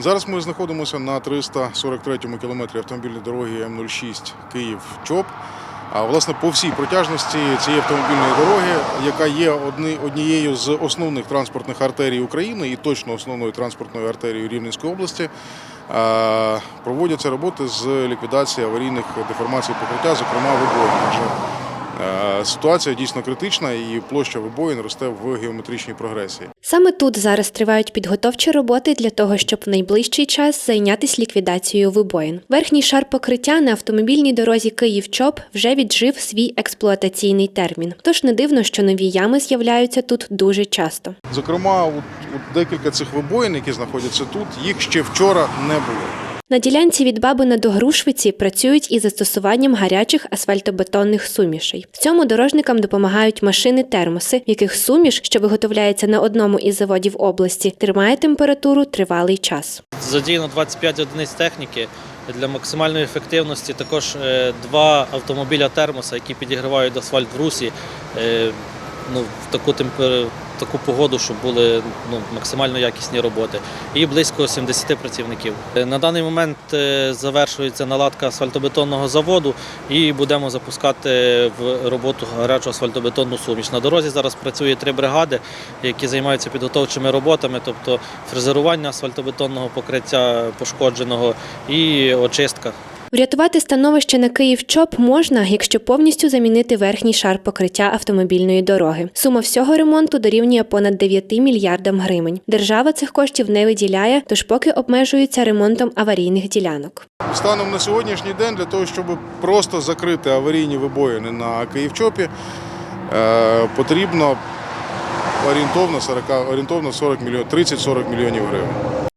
Зараз ми знаходимося на 343-му кілометрі автомобільної дороги М06 Київ-Чоп. А власне по всій протяжності цієї автомобільної дороги, яка є однією з основних транспортних артерій України і точно основною транспортною артерією Рівненської області, проводяться роботи з ліквідації аварійних деформацій покриття, зокрема вибоїн. Ситуація дійсно критична і площа вибоїн росте в геометричній прогресії. Саме тут зараз тривають підготовчі роботи для того, щоб в найближчий час зайнятися ліквідацією вибоїн. Верхній шар покриття на автомобільній дорозі Київ-Чоп вже віджив свій експлуатаційний термін. Тож не дивно, що нові ями з'являються тут дуже часто. Зокрема, от, от декілька цих вибоїн, які знаходяться тут, їх ще вчора не було. На ділянці від Бабина до Грушвиці працюють із застосуванням гарячих асфальтобетонних сумішей. В цьому дорожникам допомагають машини-термоси, в яких суміш, що виготовляється на одному із заводів області, тримає температуру тривалий час. Задіяно 25 одиниць техніки. Для максимальної ефективності також е, два автомобіля термоса, які підігрівають асфальт в русі е, ну, в таку темпер... таку погоду, щоб були ну, максимально якісні роботи. І близько 70 працівників. Е, На даний момент е, завершується наладка асфальтобетонного заводу і будемо запускати в роботу гарячу асфальтобетонну суміш. На дорозі зараз працює три бригади, які займаються підготовчими роботами, тобто фрезерування асфальтобетонного покриття пошкодженого і очистка. Врятувати становище на Київ-Чоп можна, якщо повністю замінити верхній шар покриття автомобільної дороги. Сума всього ремонту дорівнює понад 9 мільярдам гривень. Держава цих коштів не виділяє, тож поки обмежується ремонтом аварійних ділянок. Станом на сьогоднішній день для того, щоб просто закрити аварійні вибоїни на Київчопі, е, потрібно орієнтовно 40, орієнтовно 40 мільйон, 30-40 мільйонів гривень.